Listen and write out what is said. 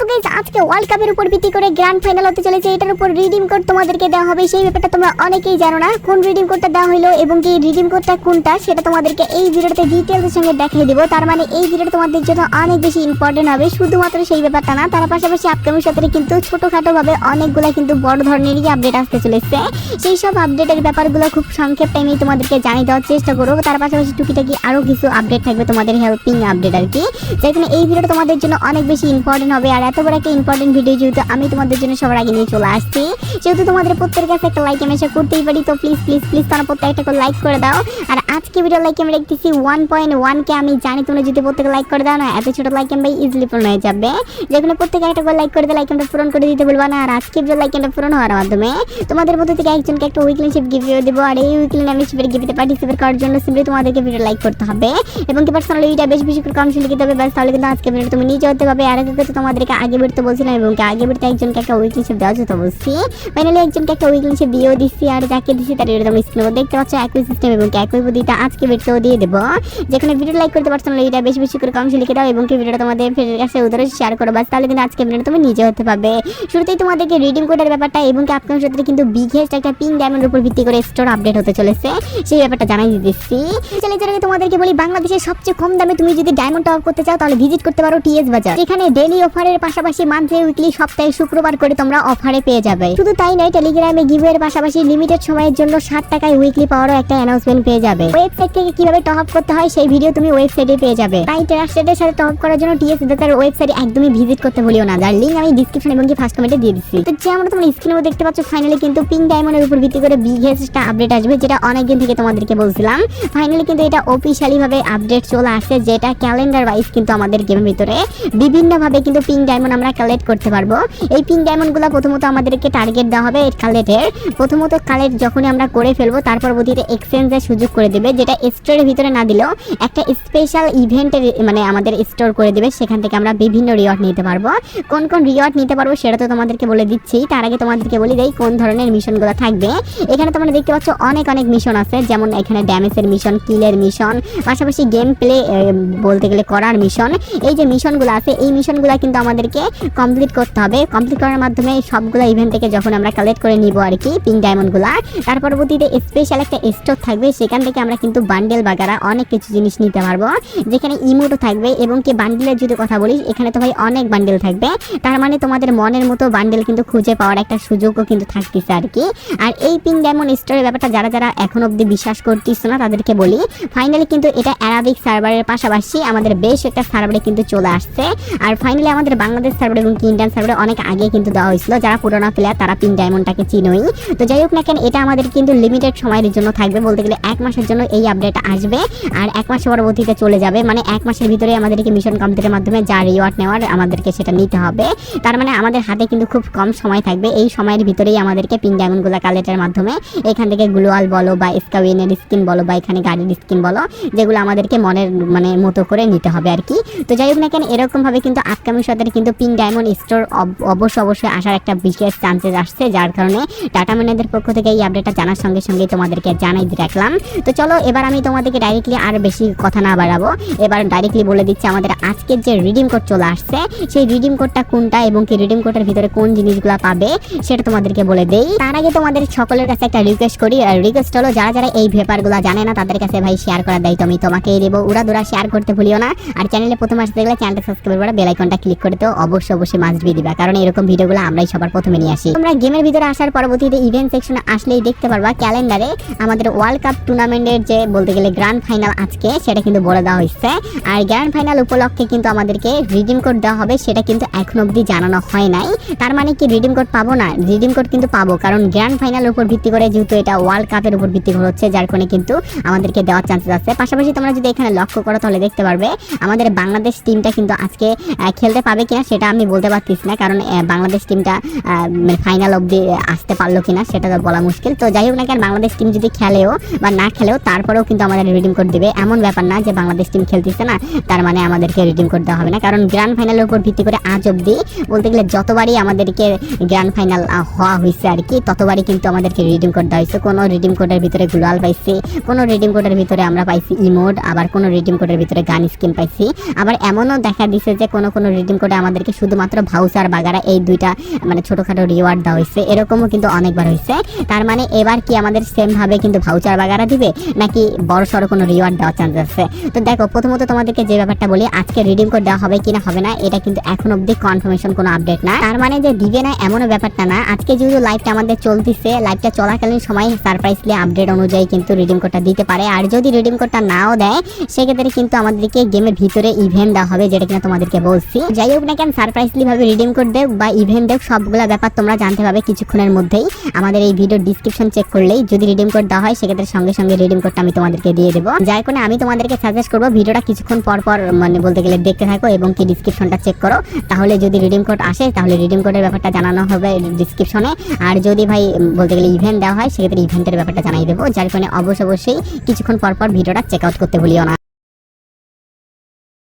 আজকে ওয়ার্ল্ড কাপের উপর ভিত্তি করে গ্র্যান্ড ফাইনাল হতে চলেছে। এটার উপর রিডিম কোড তোমাদেরকে দেওয়া হবে। সেই ব্যাপারটা তোমরা অনেকেই জানো না। কোন রিডিম কোডটা দেওয়া হলো এবং রিডিম কোডটা কোনটা, সেটা তোমাদেরকে এই ভিডিওতে সঙ্গে দেখিয়ে দিব। তার মানে এই ভিডিওটা তোমাদের জন্য অনেক বেশি ইম্পর্টেন্ট হবে। শুধুমাত্র সেই ব্যাপারটা না, তার পাশাপাশি আপকামিং কিন্তু ছোটখাটো ভাবে অনেকগুলা কিন্তু বড় ধরনেরই আপডেট আসতে চলেছে। সেই সব আপডেটের ব্যাপারগুলো খুব সংক্ষেপ টাইমেই তোমাদেরকে জানিয়ে দেওয়ার চেষ্টা করব। তার পাশাপাশি টুকিটাকি আরও কিছু আপডেট থাকবে তোমাদের হেল্পিং আপডেট আর কি। যেখানে এই ভিডিওটা তোমাদের জন্য অনেক বেশি ইম্পর্টেন্ট হবে। আর এত বড় একটা ইম্পর্টেন্ট ভিডিও যেহেতু আমি তোমাদের জন্য সবার আগে নিয়ে চলে আসছি। যেহেতু তোমাদের প্রত্যেকের কাছে একটা লাইক আমি আশা করতেই পারি, তো প্লিজ প্লিজ প্লিজ তোমার প্রত্যেকটা লাইক করে দাও। আর আজকে ভিডিও লাইক আমি দেখতেছি ওয়ান পয়েন্ট ওয়ান কে আমি জানি তোমরা যদি প্রত্যেকে লাইক করে দাও না, এত ছোট লাইক আমি ইজিলি পূরণ হয়ে যাবে। যেখানে প্রত্যেকে একটা করে লাইক করে দিলে লাইক পূরণ করে দিতে বলব না। আর আজকে ভিডিও লাইক পূরণ হওয়ার মাধ্যমে তোমাদের মধ্যে থেকে একজনকে একটা উইকলি শিপ গিফট দেবো। আর এই উইকলি মেম্বারশিপের গিফটে পার্টিসিপেট করার জন্য সিম্পলি তোমাদেরকে ভিডিও লাইক করতে হবে। এবং কি পার্সোনালি এটা বেশ বেশি করে কম লিখে দেবে ব্যাস, তাহলে কিন্তু আজকে ভিডিও তুমি নিজে হতে পারবে। আর তো তোমাদেরকে আগে বেরোতে বলছিলাম, এবং আগে বেরোতে একজনকে একটা উইকলি শিপ দেওয়া যেত বলছি। ফাইনালি একজনকে একটা উইকলি শিপ দিয়েও দিচ্ছি, আর যাকে দিচ্ছি তার তোমরা স্ক্রিনে দেখতে পাচ্ছ, একই সিস্টেম এবং একই পদ্ধতিটা আজকে ভিডিও দিয়ে দেবো। যেখানে ভিডিও লাইক করতে পারছ না, এটা বেশি বেশি করে কম লিখে দাও এবং কি ভিডিওটা তোমাদের ফ্রেন্ডের কাছে উদারে শেয়ার করো, বাস তাহলে কিন্তু আজকে ভিডিও তুমি নিজে হতে পারবে। শুরুতেই তোমাদেরকে রিডিং কোডের ব্যাপারটা এবং কি আপনার সাথে কিন্তু বিগেস্ট একটা পিং ডায়মন্ডের উপর ভিত্তি করে স্টোর আপডেট হতে চলেছে, সেই ব্যাপারটা জানাই দিতেছি। চলে চলে তোমাদেরকে বলি, বাংলাদেশের সবচেয়ে কম দামে তুমি যদি ডায়মন্ড টপ করতে চাও, তাহলে ভিজিট করতে পারো টিএস বাজার এখানে ডেলি অফারের পাশাপাশি মান্থলি উইকলি সপ্তাহে শুক্রবার করে তোমরা অফারে পেয়ে যাবে। শুধু তাই নয় টেলিগ্রামে গিভের পাশাপাশি লিমিটেড সময়ের জন্য ষাট টাকায় উইকলি পাওয়ারও একটা অ্যানাউন্সমেন্ট পেয়ে যাবে। ওয়েবসাইট থেকে কীভাবে টপ করতে হয়, সেই ভিডিও তুমি ওয়েবসাইটে পেয়ে যাবে। তাই ট্রাস্টেডের সাথে টপ করার জন্য টিএস দাতার ওয়েবসাইটে একদমই ভিজিট করতে ভুলিও না। যার লিঙ্ক আমি ডিসক্রিপশন এবং ফার্স্ট কমেন্টে দিয়ে দিচ্ছি। তো যেমন তোমরা স্ক্রিনে দেখতে পাচ্ছ ফাইনালি কিন্তু পিঙ্ক ডায়মন্ডের উপর ভিত্তি করে বিগেস্টটা আপডেট আসবে, যেটা অনেকদিন থেকে তোমাদেরকে বলছিলাম। ফাইনালি কিন্তু এটা অফিসিয়ালি ভাবে আপডেট চলে আসছে, যেটা ক্যালেন্ডার ওয়াইজ কিন্তু আমাদের গেমের ভিতরে বিভিন্নভাবে কিন্তু পিঙ্ক ডায়মন্ড আমরা কালেক্ট করতে পারব। এই পিঙ্ক ডায়মন্ডগুলো প্রথমত আমাদেরকে টার্গেট দেওয়া হবে কালেক্টের প্রথমত কালেক্ট যখনই আমরা করে ফেলব, তার পরবর্তীতে এক্সচেঞ্জের সুযোগ করে দেবে। যেটা স্টোরের ভিতরে না দিলেও একটা স্পেশাল ইভেন্টের মানে আমাদের স্টোর করে দেবে, সেখান থেকে আমরা বিভিন্ন রিওয়ার্ড নিতে পারব। কোন কোন রিওয়ার্ড নিতে পারব সেটা তো তোমাদেরকে বলে দিচ্ছি। তার আগে তোমাদেরকে বলি দেই কোন ধরনের মিশনগুলো থাকবে। এখানে তোমরা দেখতে পাচ্ছ অনেক অনেক মিশন আছে, যেমন এখানে ড্যামেজের মিশন কিলের মিশন পাশাপাশি গেম প্লে বলতে গেলে করার মিশন এই যে মিশনগুলো আছে, এই মিশনগুলো কিন্তু আমাদেরকে কমপ্লিট করতে হবে। কমপ্লিট করার মাধ্যমে সবগুলো ইভেন্ট থেকে যখন আমরা কালেক্ট করে নিব আর কি পিঙ্ক ডায়মন্ডগুলো তার পরবর্তীতে স্পেশাল একটা স্টোর থাকবে, সেখান থেকে আমরা কিন্তু বান্ডেল বাগারা অনেক কিছু জিনিস নিতে পারব। যেখানে ইমোটও থাকবে এবং কি বান্ডেলের যদি কথা বলি এখানে তো ভাই অনেক বান্ডেল থাকবে। তার মানে তোমাদের মনের মতো বান্ডেল কিন্তু খুঁজে পাওয়ার একটা সুযোগও কিন্তু থাকতেছে আর কি। আর এই পিঙ্ক ডায়মন্ড স্টোরের ব্যাপারটা যারা যারা এখন অবধি বিশ্বাস করতেছ না, তাদেরকে বলি ফাইনালি কিন্তু এটা অ্যারাবিক সার্ভারের পাশাপাশি আমাদের বেশ একটা সার্ভারে কিন্তু চলে আসছে। আর ফাইনালি আমাদের বাংলাদেশ সার্ভার এবং ইন্ডিয়ান সার্ভারে অনেক আগে কিন্তু দেওয়া হয়েছিল, যারা পুরোনো প্লেয়ার তারা পিঙ্ক ডায়মন্ডটাকে চিনোই। তো যাই হোক না কেন, এটা আমাদের কিন্তু লিমিটেড সময়ের জন্য থাকবে বলতে গেলে এক মাসের জন্য এই আপডেট আসবে। আর এক মাস পরবর্তীতে চলে যাবে। মানে এক মাসের ভিতরে আমাদেরকে মিশন কমপ্লিটের মাধ্যমে যা রিওয়ার্ড নেওয়ার আমাদেরকে সেটা নিতে হবে। তার মানে আমাদের হাতে কিন্তু খুব কম সময় থাকবে। এই সময়ের ভিতরেই আমাদেরকে পিন ডায়মন্ডগুলো কালেক্টের মাধ্যমে এখান থেকে গ্লোয়াল বলো বা স্কাউইনের স্কিন বলো বা এখানে গাড়ির স্কিন বলো, যেগুলো আমাদেরকে মনের মানে মতো করে নিতে হবে আর কি। তো যাই হোক না কেন এরকমভাবে কিন্তু আপকামিং সাথে কিন্তু পিন ডায়মন্ড স্টোর অবশ্যই অবশ্যই আসার একটা বিশেষ চান্সেস আসছে। যার কারণে টাটা ম্যানেদের পক্ষ থেকে এই আপডেটটা জানার সঙ্গে সঙ্গে তোমাদেরকে জানাই রাখলাম। তো চলো এবার আমি তোমাদেরকে ডাইরেক্টলি আর বেশি কথা না বাড়াবো। এবার ডাইরেক্টলি বলে দিচ্ছি আমাদের আজকের যে রিডিম কোড চলে আসছে, সেই রিডিম কোডটা কোনটা এবং কি রিডিম কোডের ভিতরে কোন জিনিসগুলো পাবে, সেটা তোমাদেরকে বলে দেই। তার আগে তোমাদের সকলের কাছে একটা রিকোয়েস্ট করি। আর রিকোয়েস্ট হলো, যারা যারা এই ভেপারগুলো জানে না, তাদের কাছে ভাই শেয়ার করার দায়িত্ব আমি তোমাকেই দেবো। উড়া দুরা শেয়ার করতে ভুলিও না। আর চ্যানেলে প্রথম আসতে গেলে চ্যানেলটা সাবস্ক্রাইব করে বেল আইকনটা ক্লিক করে তো অবশ্যই অবশ্যই মাস্ট বি দিবা। কারণ এরকম ভিডিওগুলো আমরাই সবার প্রথমে নিয়ে আসি। তোমরা গেমের ভিতরে আসার পরবর্তীতে ইভেন্ট সেকশনে আসলেই দেখতে পারবা। ক্যালেন্ডারে আমাদের ওয়ার্ল্ড কাপ টুর্নামেন্টের যে বলতে গেলে গ্র্যান্ড ফাইনাল আজকে, সেটা কিন্তু বলে দেওয়া হয়েছে। আর গ্র্যান্ড ফাইনাল উপলক্ষে কিন্তু আমাদেরকে রিডিম কোড দেওয়া হবে, সেটা কিন্তু এখন অবধি জানানো হয় নাই। তার মানে কি রিডিম কোড পাবো না? রিডিম কোড কিন্তু পাবো, কারণ গ্র্যান্ড ফাইনাল উপর ভিত্তি করে যেহেতু এটা ওয়ার্ল্ড কাপের উপর ভিত্তি করে হচ্ছে, যার কারণে কিন্তু আমাদেরকে দেওয়ার চান্সেস আছে। পাশাপাশি তোমরা যদি এখানে লক্ষ্য করো, তাহলে দেখতে পারবে, আমাদের বাংলাদেশ টিমটা কিন্তু আজকে খেলতে পাবে কিনা, সেটা আমি বলতে পারতেছি না, কারণ বাংলাদেশ টিমটা ফাইনাল অবধি আসতে পারল কিনা, সেটা তো বলা মুশকিল। তো যাই হোক না কেন, বাংলাদেশ টিম যদি খেলেও বা না খেলেও তারপরেও কিন্তু আমাদের রিডিম কোড দিবে। এমন ব্যাপার না যে বাংলাদেশ টিম খেলতেছে না, তার মানে আমাদেরকে রিডিম কোড দেওয়া হবে না। কারণ গ্র্যান্ড ফাইনালের উপর ভিত্তি করে আজ অব্দি বলতে গেলে যতবারই আমাদেরকে গ্র্যান্ড ফাইনাল হওয়া হয়েছে আর কি, ততবারই কিন্তু আমাদেরকে রিডিম কোড দেওয়া হয়েছে। কোনো রিডিম কোডের ভিতরে গ্লোয়াল পাইছি, কোনো রিডিম কোডের ভিতরে আমরা পাইছি ইমোড আবার কোনো রিডিম কোডের ভিতরে গান স্কিন পাইছি। আবার এমনও দেখা দিছে যে কোনো কোনো রিডিম কোডে আমাদেরকে শুধুমাত্র ভাউচার বাগারা এই দুইটা মানে ছোটোখাটো রিওয়ার্ড দেওয়া হয়েছে। এরকমও কিন্তু অনেকবার হয়েছে। তার মানে এবার কি আমাদের সেম ভাবে কিন্তু ভাউচার বাগারা দিবে? নাকি বড় সড়ো কোনো রিওয়ার্ড দেওয়ার চান্স আছে? তো দেখো, প্রথমত তোমাদেরকে যে ব্যাপারটা বলি, আজকে রিডিম কোড দেওয়া হবে কিনা, হবে না, এটা কিন্তু এখন অবধি কনফার্মেশন কোনো আপডেট না। তার মানে যে দিবে না, এমনও ব্যাপারটা না। আজকে যেহেতু লাইভটা আমাদের চলতেছে লাইভটা চলাকালীন সময় সারপ্রাইজলি আপডেট অনুযায়ী কিন্তু রিডিম কোডটা দিতে পারে। আর যদি রিডিম কোডটা নাও দেয়, সেক্ষেত্রে কিন্তু আমাদেরকে গেমের ভিতরে ইভেন্ট দেওয়া হবে, যেটা কিনা তোমাদেরকে বলছি। যাই হোক না কেন সারপ্রাইজলি ভাবে রিডিম কোড দেখ বা ইভেন্ট দেখ সবগুলো ব্যাপার তোমরা জানতে পারবে কিছুক্ষণের মধ্যেই। আমাদের এই ভিডিও ডিসক্রিপশন চেক করলেই যদি রিডিম কোড দেওয়া হয়, সেক্ষেত্রে সঙ্গে সঙ্গে রিডিম কোডটা আমি তোমাদেরকে দিয়ে দেবো। যাই করে আমি তোমাদেরকে সাজেস্ট করব, ভিডিওটা কিছুক্ষণ পর পর মানে বলতে গেলে দেখতে থাকো এবং কি ডিসক্রিপশনটা চেক করো। তাহলে যদি রিডিম কোড আসে, তাহলে রিডিম কোডের ব্যাপারটা জানানো হবে ডিসক্রিপশনে আর যদি ভাই বলতে গেলে ইভেন্ট দেওয়া হয়, সেক্ষেত্রে ইভেন্টের ব্যাপারটা জানাই দেবো। যার কারণে অবশ্য অবশ্যই কিছুক্ষণ পর পর ভিডিওটা চেক আউট করতে ভুলিও না।